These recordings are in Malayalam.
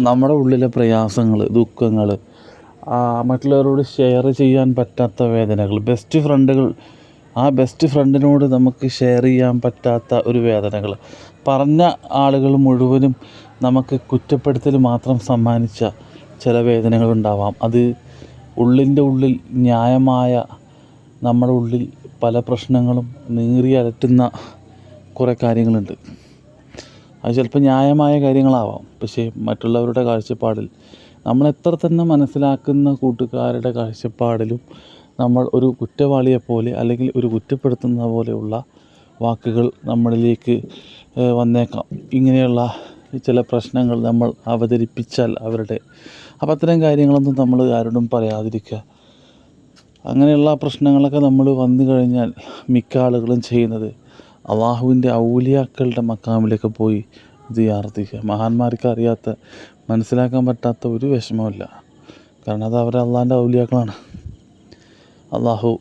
നമ്മുടെ ഉള്ളിലെ പ്രയാസങ്ങൾ ദുഃഖങ്ങൾ മറ്റുള്ളവരോട് ഷെയർ ചെയ്യാൻ പറ്റാത്ത വേദനകൾ. ബെസ്റ്റ് ഫ്രണ്ടുകൾ ആ ബെസ്റ്റ് ഫ്രണ്ടിനോട് നമുക്ക് ഷെയർ ചെയ്യാൻ പറ്റാത്ത ഒരു വേദനകൾ. പറഞ്ഞ ആളുകൾ മുഴുവനും നമുക്ക് കുറ്റപ്പെടുത്തൽ മാത്രം സമ്മാനിച്ച ചില വേദനകളുണ്ടാവാം അത് ഉള്ളിന്റെ ഉള്ളിൽ ന്യായമായ നമ്മുടെ ഉള്ളിൽ പല പ്രശ്നങ്ങളും നീറി അലറ്റുന്ന കുറേ കാര്യങ്ങളുണ്ട്. അത് ചിലപ്പോൾ ന്യായമായ കാര്യങ്ങളാവാം. പക്ഷേ മറ്റുള്ളവരുടെ കാഴ്ചപ്പാടിൽ നമ്മൾ എത്ര തന്നെ മനസ്സിലാക്കുന്ന കൂട്ടുകാരുടെ കാഴ്ചപ്പാടിലും നമ്മൾ ഒരു കുറ്റവാളിയെപ്പോലെ അല്ലെങ്കിൽ ഒരു കുറ്റപ്പെടുത്തുന്ന പോലെയുള്ള വാക്കുകൾ നമ്മളിലേക്ക് വന്നേക്കാം. ഇങ്ങനെയുള്ള ചില പ്രശ്നങ്ങൾ നമ്മൾ അവതരിപ്പിച്ചാൽ അവരുടെ അപ്പം അത്തരം കാര്യങ്ങളൊന്നും നമ്മൾ ആരോടും പറയാതിരിക്കുക. അങ്ങനെയുള്ള പ്രശ്നങ്ങളൊക്കെ നമ്മൾ വന്നു കഴിഞ്ഞാൽ മിക്ക ആളുകളും ചെയ്യുന്നത് അള്ളാഹുവിന്റെ ഔലിയാക്കളുടെ മക്കാമിലേക്ക് പോയി ഇത് ചെയ്യുക മഹാന്മാർക്ക് അറിയാത്ത മനസ്സിലാക്കാൻ പറ്റാത്ത ഒരു വിഷമമില്ല കാരണം അത് അവർ അള്ളാഹിന്റെ ഔലിയാക്കളാണ്. അള്ളാഹു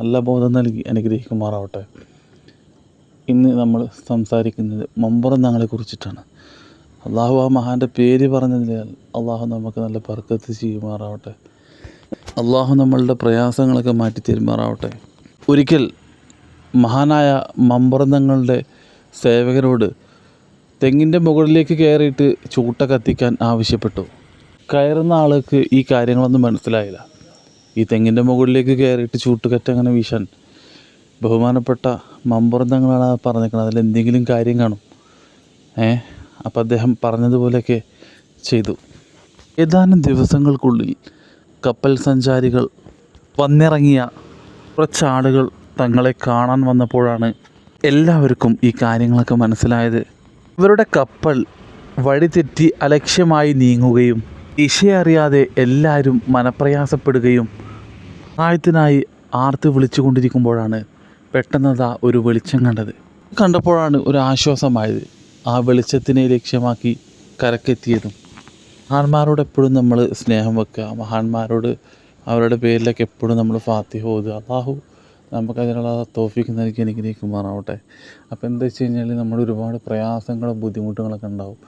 നല്ല ബോധം നൽകി അനുഗ്രഹിക്കുമാറാവട്ടെ. ഇന്ന് നമ്മൾ സംസാരിക്കുന്നത് മമ്പറന്നങ്ങളെ കുറിച്ചിട്ടാണ്. അള്ളാഹു ആ മഹാന്റെ പേര് പറഞ്ഞതിനാൽ അള്ളാഹു നമുക്ക് നല്ല ബർക്കത്ത് ചെയ്യുമാറാവട്ടെ. അള്ളാഹു നമ്മളുടെ പ്രയാസങ്ങളൊക്കെ മാറ്റി തരുമാറാവട്ടെ ഒരിക്കൽ മഹാനായ മമ്പറന്നങ്ങളുടെ സേവകരോട് തെങ്ങിന്റെ മുകളിലേക്ക് കയറിയിട്ട് ചൂട്ട കത്തിക്കാൻ ആവശ്യപ്പെട്ടു. കയറുന്ന ആൾക്ക് ഈ കാര്യങ്ങളൊന്നും മനസ്സിലായില്ല. ഈ തെങ്ങിന്റെ മുകളിലേക്ക് കയറിയിട്ട് ചൂട്ടുകറ്റ അങ്ങനെ വീശാൻ ബഹുമാനപ്പെട്ട മമ്പറന്നങ്ങളാണ് അത് പറഞ്ഞേക്കുന്നത് അതിൽ എന്തെങ്കിലും കാര്യം കാണും. ഏ അപ്പം അദ്ദേഹം പറഞ്ഞതുപോലെയൊക്കെ ചെയ്തു. ഏതാനും ദിവസങ്ങൾക്കുള്ളിൽ കപ്പൽ സഞ്ചാരികൾ വന്നിറങ്ങിയ കുറച്ചാളുകൾ തങ്ങളെ കാണാൻ വന്നപ്പോഴാണ് എല്ലാവർക്കും ഈ കാര്യങ്ങളൊക്കെ മനസ്സിലായത്. ഇവരുടെ കപ്പൽ വഴിതെറ്റി അലക്ഷ്യമായി നീങ്ങുകയും ദിശയറിയാതെ എല്ലാവരും മനപ്രയാസപ്പെടുകയും സഹായത്തിനായി ആർത്ത് വിളിച്ചുകൊണ്ടിരിക്കുമ്പോഴാണ് പെട്ടെന്നതാ ഒരു വെളിച്ചം കണ്ടത്. കണ്ടപ്പോഴാണ് ഒരു ആശ്വാസമായത്. ആ വെളിച്ചത്തിനെ ലക്ഷ്യമാക്കി കരക്കെത്തിയതും. മഹാന്മാരോട് എപ്പോഴും നമ്മൾ സ്നേഹം വെക്കുക. മഹാന്മാരോട് അവരുടെ പേരിലൊക്കെ എപ്പോഴും നമ്മൾ ഫാത്തിഹ ഓതുക. അള്ളാഹു നമുക്ക് അതിനുള്ള തോഫിക്ക് നൽകി അനുഗ്രഹിക്കുമാറാവട്ടെ അപ്പോൾ എന്താ വെച്ച് കഴിഞ്ഞാൽ നമ്മുടെ ഒരുപാട് പ്രയാസങ്ങളും ബുദ്ധിമുട്ടുകളൊക്കെ ഉണ്ടാവും.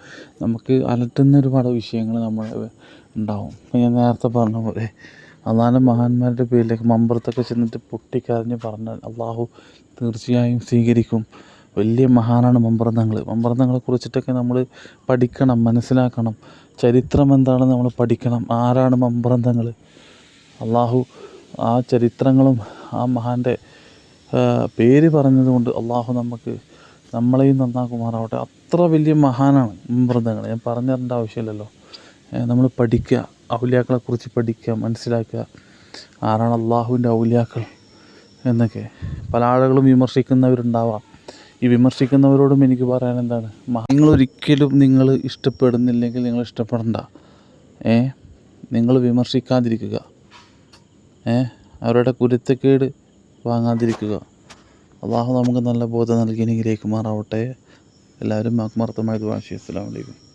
നമുക്ക് അലട്ടുന്ന ഒരുപാട് വിഷയങ്ങൾ നമ്മൾ ഉണ്ടാവും. ഞാൻ നേരത്തെ പറഞ്ഞ പോലെ അതാണ് മഹാന്മാരുടെ പേരിലേക്ക് മമ്പുറത്തൊക്കെ ചെന്നിട്ട് പൊട്ടിക്കരഞ്ഞ് പറഞ്ഞാൽ അള്ളാഹു തീർച്ചയായും സ്വീകരിക്കും. വലിയ മഹാനാണ് മമ്പ്രന്ഥങ്ങൾ മമ്പ്രന്ഥങ്ങളെ കുറിച്ചിട്ടൊക്കെ നമ്മൾ പഠിക്കണം മനസ്സിലാക്കണം. ചരിത്രം എന്താണെന്ന് നമ്മൾ പഠിക്കണം. ആരാണ് മമ്പ്രന്ഥങ്ങൾ അള്ളാഹു ആ ചരിത്രങ്ങളും ആ മഹാന്റെ പേര് പറഞ്ഞതുകൊണ്ട് അള്ളാഹു നമുക്ക് നമ്മളെയും നന്നാക്കുമാറാവട്ടെ. അത്ര വലിയ മഹാനാണ് മൃതങ്ങൾ ഞാൻ പറഞ്ഞു തരേണ്ട ആവശ്യമില്ലല്ലോ നമ്മൾ പഠിക്കുക ഔലിയാക്കളെ കുറിച്ച് പഠിക്കുക മനസ്സിലാക്കുക. ആരാണ് അള്ളാഹുവിന്റെ ഔലിയാക്കൾ എന്നൊക്കെ. പല ആളുകളും വിമർശിക്കുന്നവരുണ്ടാവാം. ഈ വിമർശിക്കുന്നവരോടും എനിക്ക് പറയാൻ എന്താണ്? നിങ്ങൾ ഒരിക്കലും നിങ്ങൾ ഇഷ്ടപ്പെടുന്നില്ലെങ്കിൽ നിങ്ങൾ ഇഷ്ടപ്പെടണ്ട. ഏ നിങ്ങൾ വിമർശിക്കാതിരിക്കുക. ഏ അവരുടെ കുരുത്തക്കേട് വാങ്ങാതിരിക്കുക. അള്ളാഹു നമുക്ക് നല്ല ബോധം നൽകി അനുഗ്രഹിക്കുമാറാവട്ടെ. എല്ലാവരും ആത്മാർത്ഥമായ ദ്വാശി അസ്സലാമു അലൈക്കും.